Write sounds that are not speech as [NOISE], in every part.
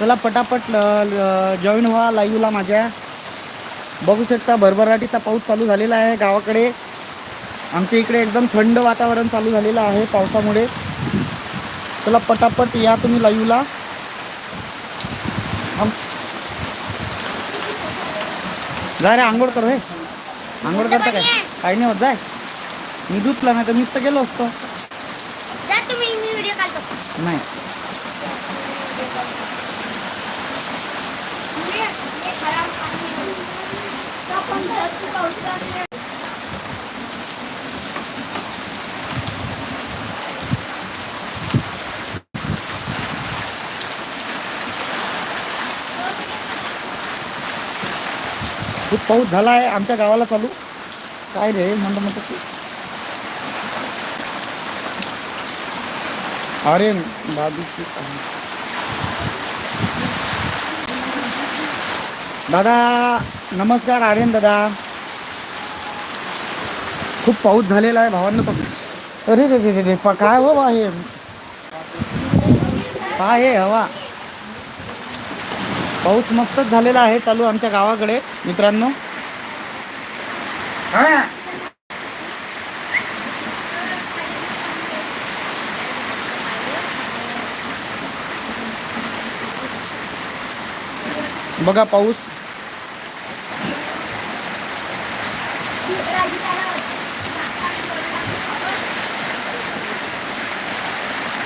चला पटापट जॉईन व्हा लाईव्हला माझ्या. बघू शकता भरभराटीचा पाऊस चालू झालेला आहे गावाकडे. आमच्या इकडे एकदम थंड वातावरण चालू झालेलं आहे पावसामुळे. चला पटापट या तुम्ही लाईव्हला जा रे आंघोळ कर हे आंघोळ करता काय? काही नाही होत जाय. मी दुधला नाही तर मीच तर गेलो असतो. नाही. खूप पाऊस झाला आहे आमच्या गावाला चालू. काय रे म्हणतो म्हणतो की अरे बाजूची दादा नमस्कार आर्यन दादा. खूप पाऊस झालेला आहे भावांना अरे रे रे रे रे काय हो बा हे? काय हे हवा? पाऊस मस्तच झालेला आहे. चालू आमच्या गावाकडे. मित्रांनो. हा. बघा पाऊस.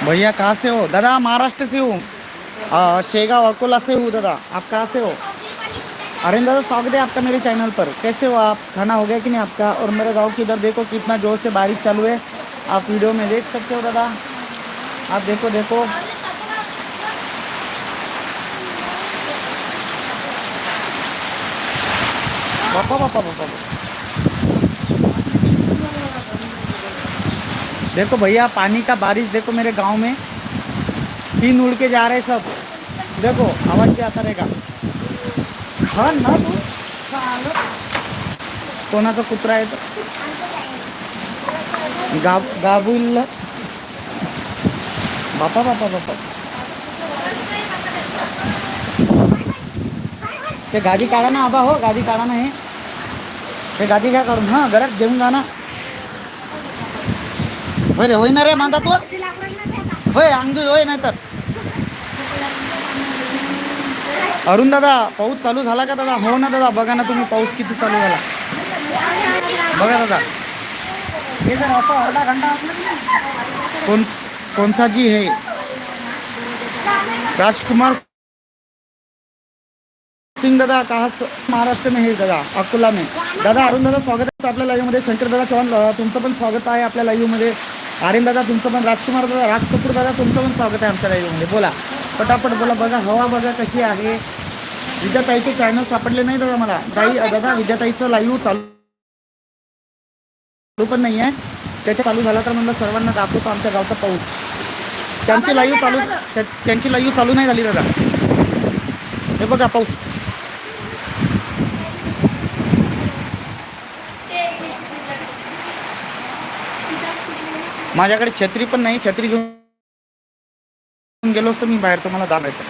भैया कहाँ से हो? दादा महाराष्ट्र से हूँ. आ, शेगांव अकोला से हूँ दादा। आप कहाँ से हो? अरे दादा स्वागत है आपका मेरे चैनल पर। कैसे हो आप? खाना हो गया कि नहीं आपका? और मेरे गाँव की इधर देखो कितना ज़ोर से बारिश चालू है। आप वीडियो में देख सकते हो दादा। आप देखो देखो। पापा पापा पापा। देखो भैया पानी का बारिश देखो मेरे गाँव में। तीन उड़ के जा रहे सब। देखो आवाज क्या आता रहेगा हा ना तू? कोणाचा कुत्रा आहे तो। गाब गाबुल। बापा बापा बापा। ते गाडी काढा ना आबा हो गाडी काढा ना हे। ते गादी काय काढून हां घरात घेऊन जा ना। होय रे होय ना रे मांदा तू? होय अंगदू होय नाही तर अरुण दादा पाऊस चालू झाला का दादा? हो ना दादा बघा ना तुम्ही पाऊस किती चालू झाला. बघा दादा. हे जर असं अर्धा घंटा कोण कोणसा जी हे? राजकुमार सिंग दादा का महाराष्ट्र में है दादा अकोला में दादा अरुण दादा स्वागत आहे आपल्या लाईव्हमध्ये. शंकर दादा चव्हाण तुमचं पण स्वागत आहे आपल्या लाईव्हमध्ये. आर्यन दादा तुमचं पण राजकुमार दादा राज कपूर दादा तुमचं पण स्वागत आहे आमच्या लाईव्हमध्ये. बोला. पटापट बोला बघा हवा बघा कशी आहे. विद्याताईचे चॅनल सापडले नाही दादा मला. ताई दादा विद्याताईचं लाईव्ह चालू पण नाही आहे त्याच्या चालू झाला तर म्हणलं सर्वांना दाखवतो आमच्या गावचा पाऊस. त्यांची लाईव्ह चालू त्या- त्यांची लाईव्ह चालू नाही झाली दादा. हे बघा पाऊस. माझ्याकडे छत्री पण नाही छत्री घेऊन गेलो असतो मी बाहेर तुम्हाला दाबायचं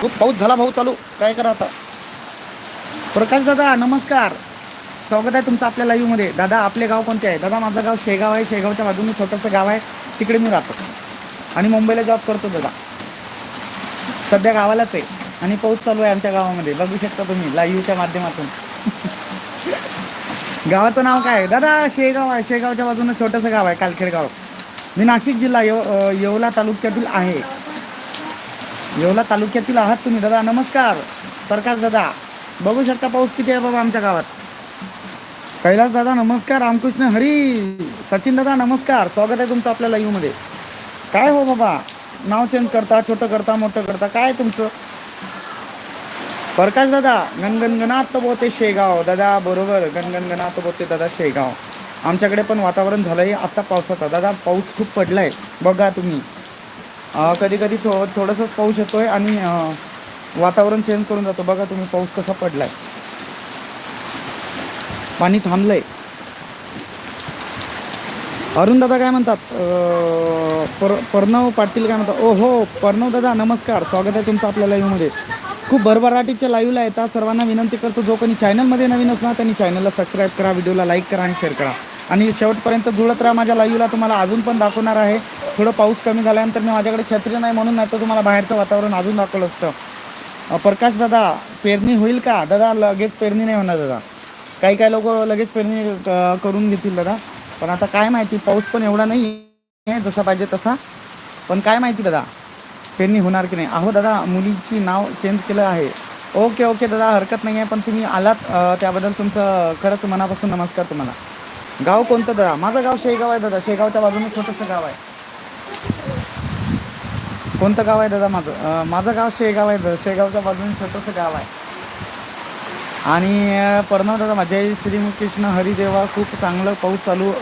खूप हो, पाऊस झाला भाऊ चालू. काय करा आता? प्रकाश दादा नमस्कार. स्वागत आहे तुमचं आपल्या लाईव्हमध्ये दादा आपले गाव कोणते आहे? दादा माझं गाव शेगाव आहे. शेगावच्या बाजूने छोटंसं गाव आहे. तिकडे मी राहतो. आणि मुंबईला जॉब करतो दादा. सध्या गावालाच आहे. आणि पाऊस चालू आहे आमच्या गावामध्ये. बघू शकता तुम्ही लाईव्हच्या माध्यमातून. [LAUGHS] गावाचं नाव काय आहे? दादा शेगाव आहे. शेगावच्या बाजूने छोटंसं गाव आहे कालखेड गाव. मी नाशिक जिल्हा येव येवला तालुक्यातील आहे. येवला तालुक्यातील आहात तुम्ही दादा. नमस्कार. प्रकाश दादा. बघू शकता पाऊस किती आहे बाबा आमच्या गावात. कैलास दादा नमस्कार. रामकृष्ण हरी. सचिन दादा नमस्कार. स्वागत आहे तुमचं आपल्या लाईव्हमध्ये काय हो बाबा? नाव चेंज करता छोटं करता मोठं करता काय तुमचं? प्रकाश दादा गणगणगणात बोते शेगाव. दादा बरोबर. गणगणगणात बोते दादा शेगाव. आमच्याकडे पण वातावरण झालं आहे आत्ता पावसाचा. दादा पाऊस खूप पडला आहे बघा तुम्ही. कधी कधी थो थोडंसंच पाऊस येतोय आणि वातावरण चेंज करून जातो. बघा तुम्ही पाऊस कसा पडला आहे पाणी थांबलंय. अरुण दादा काय म्हणतात? पर प्रणव पाटील काय म्हणतात? ओ हो प्रणव दादा नमस्कार. स्वागत आहे तुमचं आपल्या लाईव्हमध्ये खूप भरभराटीच्या लाईव्हला येतात. सर्वांना विनंती करतो जो कोणी चॅनलमध्ये नवीन असणार त्यांनी चॅनलला सबस्क्राईब करा व्हिडिओला लाईक करा आणि शेअर करा. आणि शेवटपर्यंत जुळत राहा माझ्या लाईव्हला तुम्हाला अजून पण दाखवणार आहे. थोडं पाऊस कमी झाल्यानंतर मी माझ्याकडे छत्री नाही म्हणून नाही तर तुम्हाला बाहेरचं वातावरण अजून दाखवलं असतं. प्रकाश दादा पेरणी होईल का? दादा लगेच पेरणी नाही होणार दादा. काही काही लोक लगेच पेरणी करून घेतील दादा. पण आता काय माहिती पाऊस पण एवढा नाही आहे जसा पाहिजे तसा. पण काय माहिती दादा? पेरणी होणार की नाही? अहो दादा मुलीची नाव चेंज केलं आहे. ओके ओके दादा हरकत नाही आहे पण तुम्ही आलात त्याबद्दल तुमचं खरंच मनापासून नमस्कार तुम्हाला. गाव कोणतं दादा? माझं गाव शेगाव आहे दादा. शेगावच्या बाजूने छोटंसं गाव आहे. कोणतं गाव आहे दादा माझं? माझं गाव शेगाव आहे दादा. शेगावच्या बाजूने छोटंसं गाव आहे. आणि अं, प्रणव दादा माझ्या श्रीकृष्ण हरिदेवा खूप चांगलं पाऊस चालू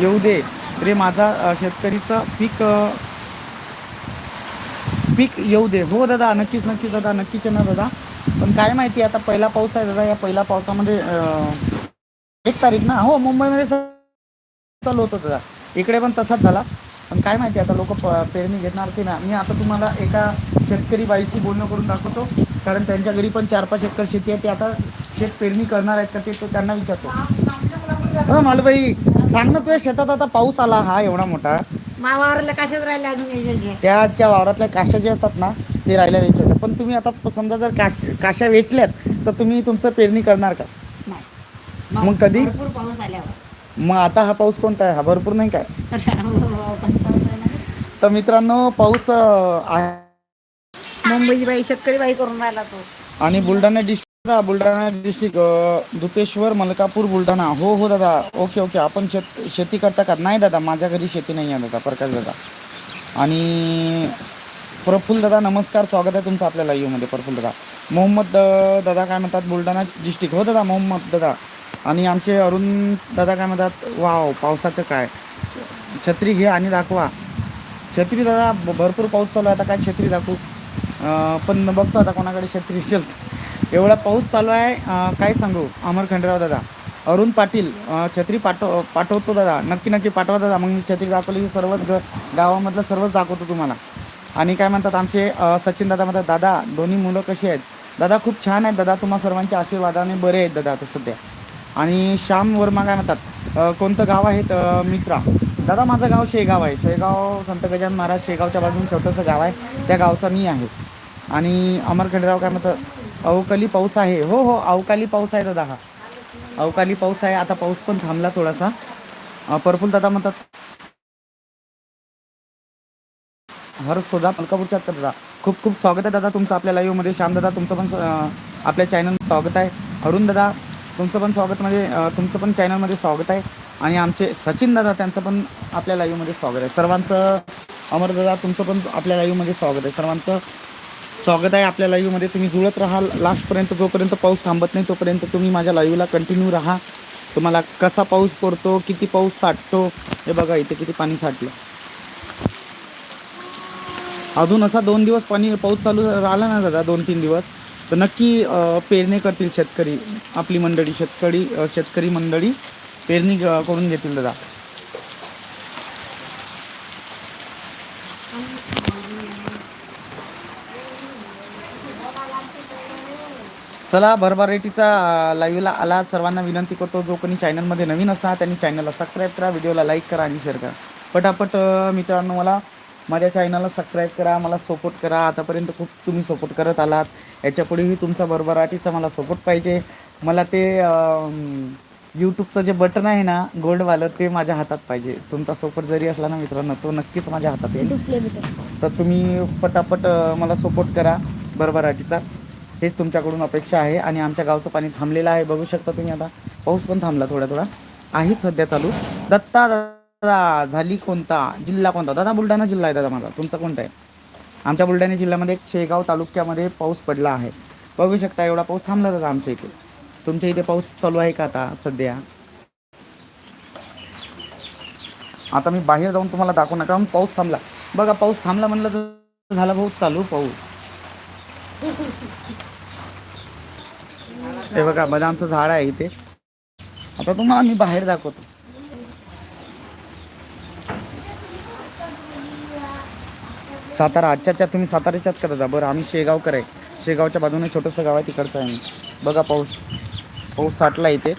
येऊ दे रे माझा शेतकरीचं पीक पीक येऊ दे. हो दादा नक्कीच नक्कीच दादा नक्कीच ना दादा. पण काय माहिती आता पहिला पाऊस आहे दादा या पहिल्या पावसामध्ये एक तारीख ना? हो मुंबईमध्ये चालू होतं दादा. इकडे पण तसाच झाला. पण काय माहिती आता लोक पेरणी घेणार की नाही? मी आता तुम्हाला एका शेतकरी बाईशी बोलणं करून दाखवतो. कारण त्यांच्या घरी पण चार पाच एकर शेती आहे. ते आता शेत पेरणी करणार आहेत का ते तो त्यांना विचारतो. हो मालबाई सांग ना तुझ्या शेतात आता पाऊस आला. हा एवढा मोठा. मावावरला कशाच राहिले अजून यायचे त्याच्या वावरातल्या काशा जे असतात ना ते राहिल्या वेचायचं पण तुम्ही आता समजा जर काश काशा वेचल्यात तर तुम्ही तुमचं पेरणी करणार का? नाही. मग कधी? भरपूर पाऊस आल्यावर. मग आता हा पाऊस कोणता आहे? हा भरपूर नाही काय? [LAUGHS] पण पाऊस आहे ना. तर मित्रांनो पाऊस अं, आहे. मुंबईची बाई शेतकरी बाई करून राहिला तो. आणि बुलढाणा डिस्ट्रिक्ट दादा बुलढाणा डिस्ट्रिक्ट दुपेश्वर मलकापूर बुलढाणा. हो हो दादा. Okay okay. आपण शेत शेती करता का? नाही दादा. माझ्या घरी शेती नाही आहे दादा. प्रकाश दादा. आणि प्रफुल्ल दादा नमस्कार. स्वागत आहे तुमचं आपल्या लाईव्हमध्ये प्रफुल्ल दादा. मोहम्मद दादा काय म्हणतात? बुलढाणा डिस्ट्रिक्ट हो दादा मोहम्मद दादा. आणि आमचे अरुण दादा काय म्हणतात? वाव पावसाचं काय? छत्री घे आणि दाखवा. छत्री दादा भरपूर पाऊस चालू आहे. आता काय छत्री दाखवू? पण बघतो आता कोणाकडे छत्री असेल एवढा पाऊस चालू आहे काय सांगू? अमर खंडेराव दादा. अरुण पाटील छत्री पाठव पाठवतो दादा. नक्की नक्की पाठवा दादा. मग मी छत्री दाखवली की सर्वच ग गावामधलं सर्वच दाखवतो तुम्हाला. आणि काय म्हणतात आमचे सचिन दादा म्हणतात दादा दोन्ही मुलं कशी आहेत? दादा खूप छान आहेत दादा. तुम्हा सर्वांच्या आशीर्वादाने बरे आहेत दादा आता सध्या. आणि श्याम वर्मा काय म्हणतात कोणतं गाव आहेत मित्रा. दादा माझं गाव शेगाव आहे. शेगाव संत गजानन महाराज शेगावच्या बाजून छोटंसं गाव आहे. त्या गावचा मी आहे. आणि अमर खंडेराव काय म्हणतात अवकाली पाऊस आहे. हो हो अवकाली पाऊस आहे दादा हा. अवकाली पाऊस आहे. आता पाऊस पण थांबला थोडासा. अ, दादा म्हणतात हर सोदा मलकापूरच्या दादा खूप खूप स्वागत आहे दादा तुमचं आपल्या लाईव्हमध्ये श्याम दादा तुमचं पण आपल्या चॅनल स्वागत आहे. अरुण दादा तुमचं पण स्वागत म्हणजे तुमचं पण चॅनलमध्ये स्वागत आहे. आणि आमचे सचिन दादा त्यांचं पण आपल्या लाईव्हमध्ये स्वागत आहे. सर्वांचं अमर दादा तुमचं पण आपल्या लाईव्हमध्ये स्वागत आहे. सर्वांचं स्वागत आहे आपल्या लाईव्हमध्ये तुम्ही जुळत राहा लास्टपर्यंत जोपर्यंत पाऊस थांबत नाही तोपर्यंत तुम्ही माझ्या लाईव्हला कंटिन्यू राहा. तुम्हाला कसा पाऊस पडतो किती पाऊस साठतो हे बघा इथे किती पाणी साठलं. अजून असा दोन दिवस पाणी पाऊस चालू राहिला ना दादा दोन तीन दिवस तर नक्की पेरणी करतील शेतकरी आपली मंडळी शेतकरी शेतकरी मंडळी पेरणी करून घेतील दादा. चला भरभराटीचा लाईव्हला आला. सर्वांना विनंती करतो जो कोणी चॅनलमध्ये नवीन असणार त्यांनी चॅनलला सबस्क्राईब करा व्हिडिओला लाईक करा आणि शेअर करा. पटापट मित्रांनो मला माझ्या चॅनलला सबस्क्राईब करा मला सपोर्ट करा. आतापर्यंत खूप तुम्ही सपोर्ट करत आलात. याच्यापुढेही तुमचा भरभराटीचा मला सपोर्ट पाहिजे. मला ते यूट्यूबचं जे बटन आहे ना गोल्डवालं ते माझ्या हातात पाहिजे. तुमचा सपोर्ट जरी असला ना मित्रांनो तो नक्कीच माझ्या हातात येईल. तर तुम्ही पटापट मला सपोर्ट करा. भरभराटीचा हेच तुमच्याकडून अपेक्षा आहे आणि आमच्या गावचं पाणी थांबलेलं आहे. बघू शकता तुम्ही आता. पाऊस पण थांबला थोडा थोडा. आहे सध्या चालू. दत्ता दादा झाली कोणता? जिल्हा कोणता? दादा बुलढाणा जिल्हा आहे दादा माझा. तुमचा कोणता आहे? आमच्या बुलढाणा जिल्ह्यामध्ये शेगाव तालुक्यामध्ये पाऊस पडला आहे. बघू शकता एवढा पाऊस थांबला दादा आमच्या इथे. तुमच्या इथे पाऊस चालू आहे का आता सध्या? आता मी बाहेर जाऊन तुम्हाला दाखवणार कारण पाऊस थांबला. बघा पाऊस थांबला म्हणलं तर झाला भाऊ चालू पाऊस. हे बघा बदामचं झाड आहे इथे. आता तुम्हाला मी बाहेर दाखवतो. सातारा आजच्याच्या तुम्ही साताऱ्याच्याच करता बरं आम्ही शेगावकर आहे. शेगावच्या बाजूने छोटंसं गाव आहे तिकडचं आहे बघा पाऊस पाऊस साठला इथे.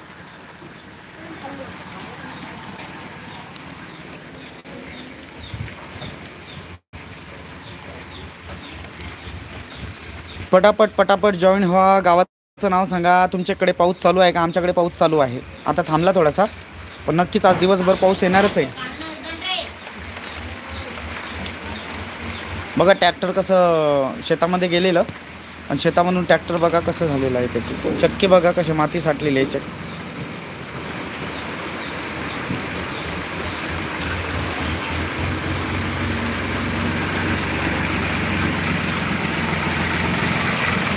पटापट पटापट जॉईन व्हा. गावात गावाचं नाव सांगा तुमच्याकडे पाऊस चालू आहे का? आमच्याकडे पाऊस चालू आहे. आता थांबला थोडासा पण नक्कीच आज दिवसभर पाऊस येणारच आहे. बघा ट्रॅक्टर कसं शेतामध्ये गेलेलं आणि शेतामधून ट्रॅक्टर बघा कसं झालेलं आहे त्याची. चक्के बघा कसे माती साठलेली आहे. चक्की.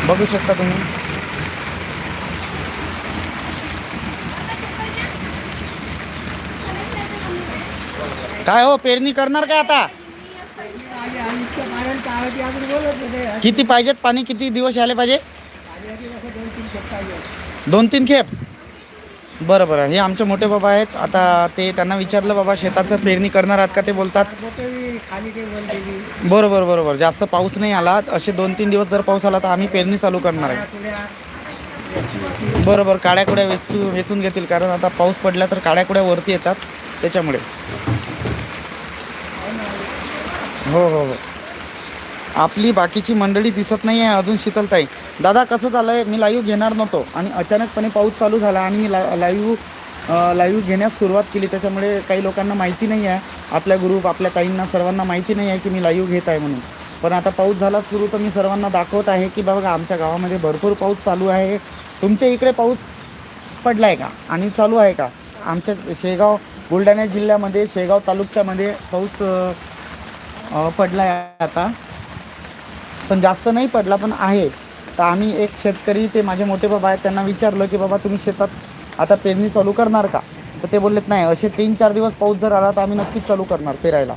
बघू शकता तुम्ही. काय हो पेरणी करणार काय आता? किती पाहिजेत पाणी? किती दिवस यायला पाहिजे? दोन तीन खेप. बरं बरं हे आमचे मोठे बाबा आहेत. आता ते त्यांना विचारलं बाबा शेताचं पेरणी करणार आहात का? ते बोलतात. बरोबर बरोबर. जास्त पाऊस नाही आला. असे दोन तीन दिवस जर पाऊस आला तर आम्ही पेरणी चालू करणार आहे. बरोबर काड्याकुड्या वेचू वेचून घेतील. कारण आता पाऊस पडला तर काड्याकुड्या वरती येतात त्याच्यामुळे. हो हो हो. आपली बाकीची मंडळी दिसत नाही आहे अजून शीतलताई. दादा कसं झालं आहे मी लाईव्ह घेणार नव्हतो आणि अचानकपणे पाऊस चालू झाला आणि मी ला लाईव्ह लाईव्ह घेण्यास सुरुवात केली. त्याच्यामुळे काही लोकांना माहिती नाही आहे आपल्या ग्रुप आपल्या ताईंना सर्वांना माहिती नाही आहे की मी लाईव्ह घेत आहे म्हणून. पण आता पाऊस झाला सुरू तर मी सर्वांना दाखवत आहे की बघा आमच्या गावामध्ये भरपूर पाऊस चालू आहे. तुमच्या इकडे पाऊस पडला आहे का? आणि चालू आहे का? आमच्या शेगाव बुलढाणा जिल्ह्यामध्ये शेगाव तालुक्यामध्ये पाऊस पडला आहे आता. पण जास्त नाही पडला पण आहे. तर आम्ही एक शेतकरी ते माझे मोठे बाबा आहेत त्यांना विचारलं की बाबा तुम्ही शेतात आता पेरणी चालू करणार का? तर ते बोललेत नाही असे तीन चार दिवस पाऊस जर आला तर आम्ही नक्कीच चालू करणार पेरायला.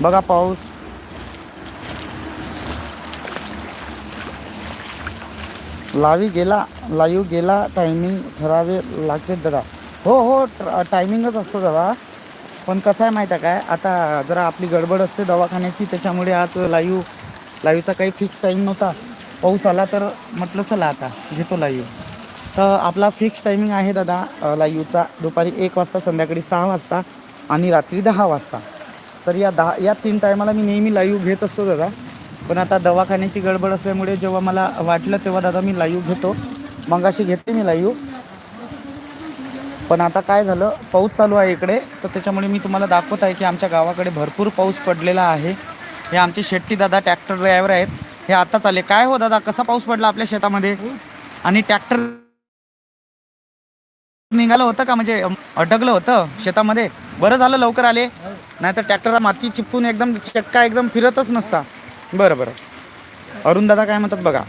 बघा पाऊस. लावी गेला लाईव्ह गेला टायमिंग ठरावे लागते दादा हो हो टायमिंगच असतो दादा पण कसं आहे माहीत आहे काय? आता जरा आपली गडबड असते दवाखान्याची त्याच्यामुळे आज लाईव्ह लाईव्हचा काही फिक्स टाईम नव्हता. पाऊस आला तर म्हटलं चला आता घेतो लाईव्ह तर आपला फिक्स टायमिंग आहे दादा लाईव्हचा दुपारी एक वाजता संध्याकाळी सहा वाजता आणि रात्री दहा वाजता. तर या दहा या तीन टायमाला मी नेहमी लाईव्ह घेत असतो दादा. पण आता दवाखान्याची गडबड असल्यामुळे जेव्हा मला वाटलं तेव्हा दादा मी लाईव्ह घेतो. मंगाशी घेते मी लाईव्ह. पण आता काय झालं पाऊस चालू आहे इकडे. तर त्याच्यामुळे मी तुम्हाला दाखवत आहे की आमच्या गावाकडे भरपूर पाऊस पडलेला आहे. हे आमचे शेट्टी दादा ट्रॅक्टर ड्रायव्हर आहेत. हे आत्ताच आले. काय हो दादा कसा पाऊस पडला आपल्या शेतामध्ये? आणि ट्रॅक्टर निघालं होतं का? म्हणजे अडकलं अटकलं होतं शेतामध्ये? बरं झालं लवकर आले. नाही तर ट्रॅक्टरला माती चिपकून एकदम चक्का एकदम फिरतच नसता. बरं बरं. अरुण दादा काय म्हणतात बघा.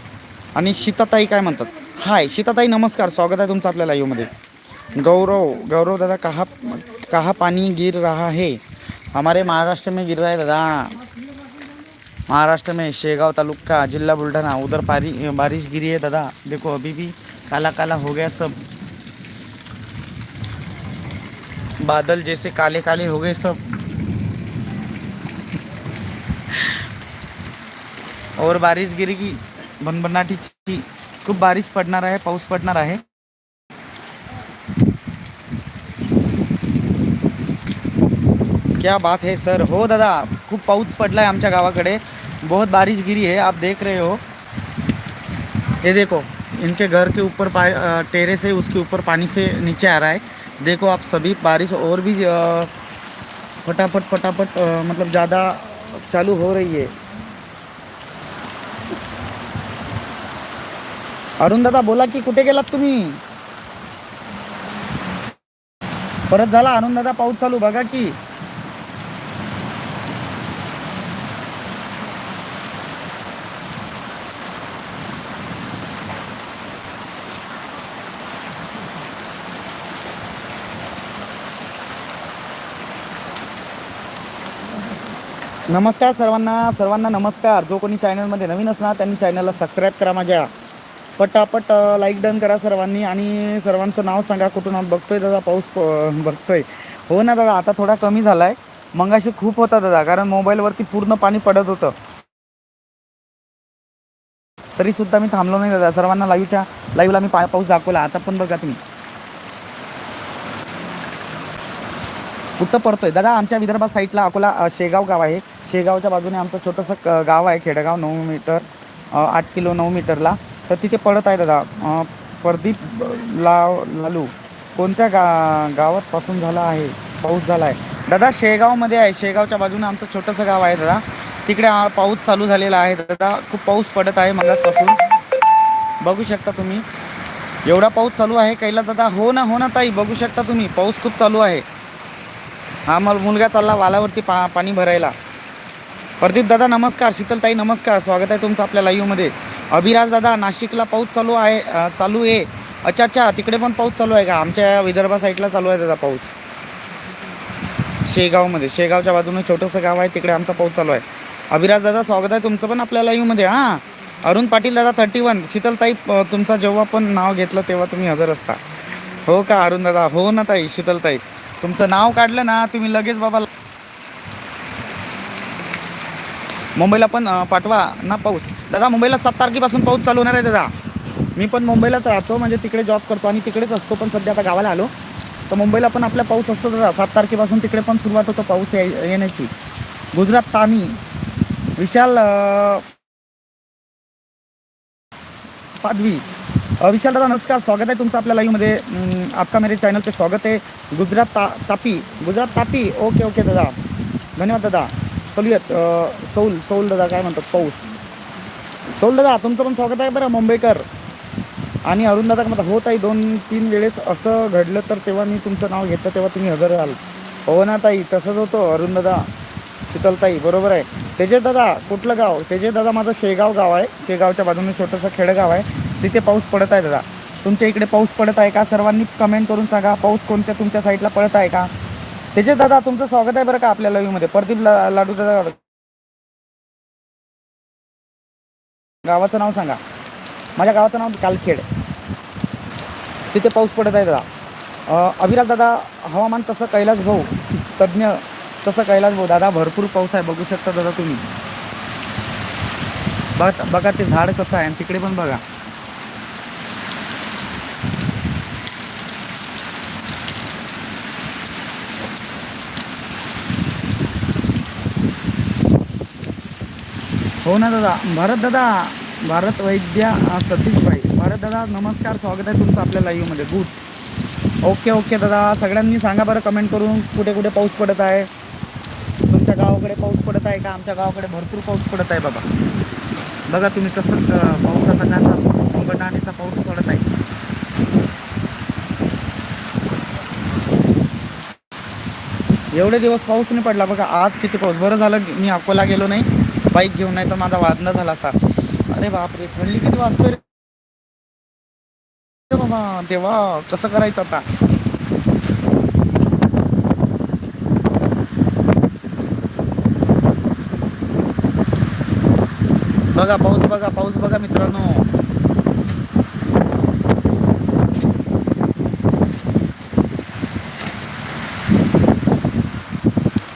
आणि शीताताई काय म्हणतात? हाय शीताताई नमस्कार. स्वागत आहे तुमचं आपल्या लाईव्हमध्ये गौरव गौरव दादा कहा कहा पानी गिर रहा है? हमारे महाराष्ट्र में गिर रहा है दादा. महाराष्ट्र में शेगांव तालुका जिला बुलढाणा. उधर पारी बारिश गिरी है दादा. देखो अभी भी काला काला हो गया सब. बादल जैसे काले काले हो गए सब. और बारिश गिरेगी बनबनाटीची खूप बारिश पडणार आहे पाऊस पडणार आहे क्या बात है सर। हो दादा खूप पाऊस पडला है आमच्या गावाकडे। बहुत बारिश गिरी है, आप देख रहे हो। ये देखो, इनके घर के ऊपर पा टेरेस है उसके ऊपर पानी से नीचे आ रहा है। देखो आप सभी, बारिश और भी फटाफट फटाफट मतलब ज़्यादा चालू हो रही है। अरुण दादा बोला की कुठे गेलात तुम्ही? परत झाला अरुण दादा पाऊस चालू बघा की. नमस्कार सर्वांना सर्वांना नमस्कार. जो कोणी चॅनलमध्ये नवीन असणार त्यांनी चॅनलला सबस्क्राईब करा माझ्या. पटापट लाईक डन करा सर्वांनी आणि सर्वांचं नाव सांगा कुठून आहात. बघतोय दादा पाऊस बघतोय. हो ना दादा आता थोडा कमी झाला आहे मगाशी खूप होता दादा कारण मोबाईलवरती पूर्ण पाणी पडत होतं. तरी सुद्धा मी थांबलो नाही दादा सर्वांना लाईव्हच्या लाईव्हला मी पा पाऊस दाखवला. आता पण बघा तुम्ही. कुठं पडतोय? दादा आमच्या विदर्भात साईडला अकोला शेगाव गाव आहे. शेगावच्या बाजूने आमचं छोटंसं क- गाव आहे खेडेगाव नऊ मीटर आठ किलो नऊ मीटरला. तर तिथे पडत आहे दादा. प्रदीप लाव लालू कोणत्या गा गावात पासून झाला आहे? पाऊस झाला आहे दादा शेगावमध्ये आहे. शेगावच्या बाजूने आमचं छोटंसं गाव आहे दादा. तिकडे पाऊस चालू झालेला आहे. दादा खूप पाऊस पडत आहे मगासपासून. बघू शकता तुम्ही. एवढा पाऊस चालू आहे कैला दादा. हो ना हो ना ताई. बघू शकता तुम्ही. पाऊस खूप चालू आहे. हा मग मुलगा चालला वालावरती पा पाणी भरायला. प्रदीप दादा नमस्कार. शीतलताई नमस्कार. स्वागत आहे तुमचं आपल्या लाईव्हमध्ये अभिराज दादा नाशिकला पाऊस चालू आहे चालू आहे. अच्छा अच्छा तिकडे पण पाऊस चालू आहे का? आमच्या विदर्भा साईडला चालू आहे दादा पाऊस. शेगावमध्ये शेगावच्या बाजूने छोटंसं गाव आहे तिकडे आमचा पाऊस चालू आहे. अभिराज दादा स्वागत आहे तुमचं पण आपल्या लाईव्हमध्ये हां? अरुण पाटील दादा थर्टी वन शीतलताई तुमचा जेव्हा पण नाव घेतलं तेव्हा तुम्ही हजर असता. हो का अरुण दादा? हो ना ताई शीतलताई. तुमचं नाव काढलं ना तुम्ही लगेच बाबा मुंबईला पण पाठवा ना पाऊस. दादा मुंबईला सात तारखेपासून पाऊस चालू होणार आहे दादा. मी पण मुंबईलाच राहतो म्हणजे तिकडे जॉब करतो आणि तिकडेच असतो पण सध्या आता गावाला आलो. तर मुंबईला पण आपला पाऊस असतो दादा. सात तारखेपासून तिकडे पण सुरुवात होतो पाऊस येण्याची. गुजरात तामी विशाल पादवी विशाल दादा नमस्कार. स्वागत आहे तुमचं आपल्या लाईव्हमध्ये आपका मेरे चॅनल पे स्वागत आहे. गुजरात ता तापी. गुजरात तापी. ओके ओके दादा. धन्यवाद दादा. चलूयात सौल सौल दादा काय म्हणतात पाऊस सौल दादा तुमचं पण स्वागत आहे बरं मुंबईकर. आणि अरुण दादा म्हणतात होत आहे दोन तीन वेळेस असं घडलं तर तेव्हा मी तुमचं नाव घेतलं तेव्हा तुम्ही हजर राहाल. हो ना ताई तसंच होतं अरुण दादा शीतलताई बरोबर आहे. तेजे दादा कुठलं गाव? तेजे दादा माझं शेगाव गाव आहे. शेगावच्या बाजूने छोटंसं खेडेगाव आहे. तिथे पाऊस पडत आहे दादा. तुमच्या इकडे पाऊस पडत आहे का? सर्वांनी कमेंट करून सांगा. पाऊस कोणत्या तुमच्या साईडला पडत आहे का? तेजे दादा तुमचं स्वागत आहे बरं का आपल्या लाईव्हमध्ये प्रदीप ला लाडू दादा. गावाचं नाव सांगा. माझ्या गावाचं नाव कालखेड. तिथे पाऊस पडत आहे दादा. अ, अभिराज दादा हवामान तसं कैलास भाऊ तज्ज्ञ तसं कैलास भाऊ. दादा भरपूर पाऊस आहे बघू शकता दादा तुम्ही. बघा बघा ते झाड कसं आहे आणि तिकडे पण बघा. हो ना दादा. भारत दादा. भारत वैद्या अ, सतीशभाई भारत दादा नमस्कार. स्वागत आहे तुमचं आपल्या लाईव्हमध्ये गुड ओके ओके दादा. सगळ्यांनी सांगा बरं कमेंट करून कुठे कुठे पाऊस पडत आहे? तुमच्या गावाकडे पाऊस पडत आहे का? आमच्या गावाकडे भरपूर पाऊस पडत आहे बाबा. बघा तुम्ही कसं पावसाचा कसा गटाणीचा पाऊस पडत आहे. एवढे दिवस पाऊस नाही पडला. बघा आज किती पाऊस? बरं झालं मी अकोला गेलो नाही. बाईक घेऊन नाही तर माझा वादना झाला असता. अरे बापरे थंडी किती वाजते रे? बाबा देवा कसं करायचं आता? बघा पाऊस बघा पाऊस बघा मित्रांनो.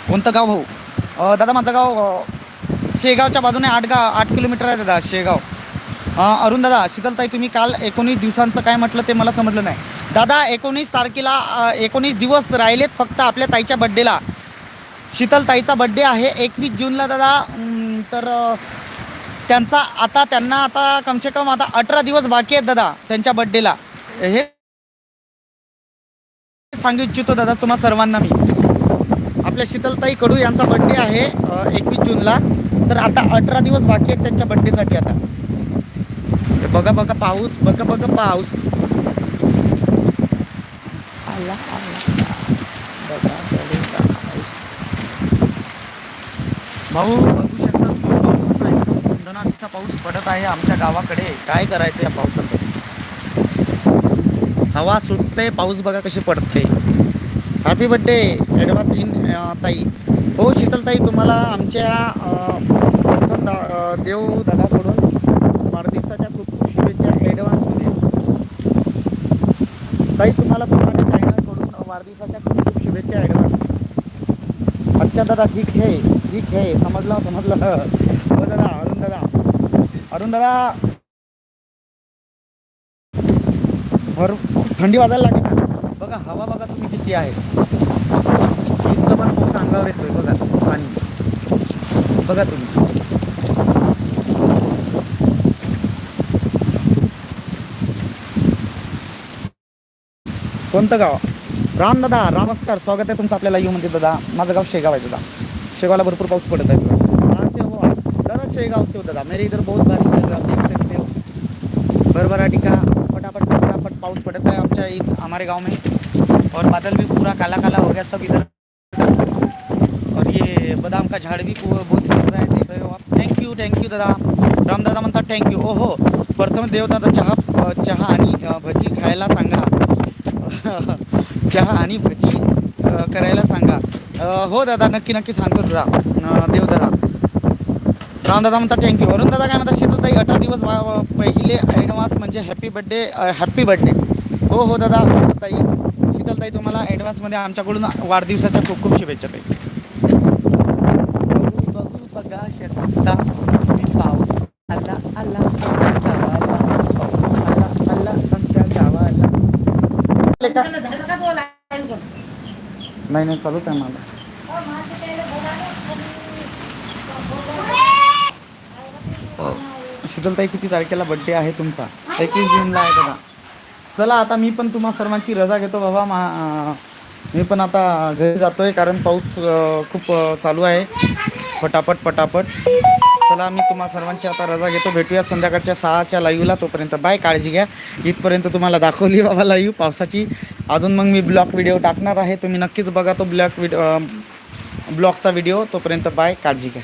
कोणतं गाव हो? भाऊ दादा माझं गाव शेगावच्या बाजूने आठ गाव आठ किलोमीटर आहे दादा शेगाव. अरुण दादा शीतलताई तुम्ही काल एकोणीस दिवसांचं काय म्हटलं ते मला समजलं नाही. दादा एकोणीस तारखेला एकोणीस दिवस राहिलेत फक्त आपल्या ताईच्या बड्डेला शीतलताईचा बड्डे आहे एकवीस जूनला दादा. तर त्यांचा आता त्यांना आता कमसे कम आता अठरा दिवस बाकी आहेत दादा त्यांच्या बड्डेला हे सांगू इच्छितो दादा तुम्हा सर्वांना मी. आपल्या शीतलताई कडू यांचा बड्डे आहे एकवीस जूनला. तर आता अठरा दिवस बाकी आहेत त्यांच्या बड्डेसाठी आता. बघा बघा पाऊस बघा बघा पाऊस. आला. बघा, पाऊस. भाऊ बघू शकता दणदणाटीचा पाऊस पडत आहे आमच्या गावाकडे. काय करायचं या पावसाचं? हवा सुटते पाऊस बघा कशी पडते. हॅपी बड्डे ॲडव्हान्स इन ताई. हो शीतलताई तुम्हाला आमच्या प्रथम दा देव दादाकडून वाढदिवसाच्या खूप खूप शुभेच्छा ॲडव्हान्समध्ये ताई तुम्हाला पण माझ्या चॅनलकडून वाढदिवसाच्या खूप खूप शुभेच्छा ॲडव्हान्स अच्छा दादा ठीक आहे ठीक आहे. समजलं समजलं. हो दादा अरुण दादा. अरुण दादा. भर थंडी वाजायला लागेल बघा हवा बघा तुम्ही किती आहे. अंगावर येतोय बघा पाणी. बघा तुम्ही. कोणतं गाव? राम दादा नमस्कार स्वागत आहे तुमचं आपल्याला येऊ म्हणते दादा. माझं गाव शेगाव आहे दादा. शेगावला भरपूर पाऊस पडत आहे दादा से हो दादा शेगाव से हो दादा. मेरे इधर बहुत बारी चल रहा पटापट आप देख सकते हो. भरभराटी का फटाफट फटाफट पाऊस पड़ता है आमच्या इथं हमारे गांव में. और बादल भी पूरा काला काला हो गया सब इधर का झाड़ भी बहुत फूल रहा है देख रहे हो आप। थँक्यू थँक्यू दादा राम दादा। म्हणतात थँक्यू ओ हो प्रथम देव दादा चहा [LAUGHS] चहा आणि भजी खायला सांगा. चहा आणि भजी करायला सांगा. हो दादा नक्की नक्की सांगतो दादा. देव दादा रामदादा म्हणतात थँक्यू अरुण दादा काय म्हणतात शीतलताई अठरा दिवस वा- पहिले ॲडव्हान्स म्हणजे हॅपी बड्डे हॅपी बड्डे हो हो दादा ताई शीतलताई तुम्हाला ॲडव्हान्समध्ये आमच्याकडून वाढदिवसाच्या खूप खूप शुभेच्छा ताई बघू बघू बघा शेतात पाऊस आला आला आमच्या गावाला पाऊस आला आला आमच्या गावाला का? नाही नाही चालूच आहे मला शीतलताई किती तारखेला बड्डे आहे तुमचा? एकवीस जूनला आहे बघा. चला आता मी पण तुम्हा सर्वांची रजा घेतो बाबा. मा मी पण आता घरी जातोय कारण पाऊस खूप चालू आहे. पटापट पटापट चला मी तुम्हा सर्वांची आता रजा घेतो. भेटूया संध्याकाळच्या सहाच्या लाईव्हला. तोपर्यंत बाय काळजी घ्या. इथपर्यंत तुम्हाला दाखवली बाबा लाईव्ह पावसाची. अजून मग मी ब्लॉग व्हिडिओ टाकणार आहे. तुम्ही नक्कीच बघा तो ब्लॉग व्हिडिओ ब्लॉगचा व्हिडिओ. तोपर्यंत बाय काळजी घ्या.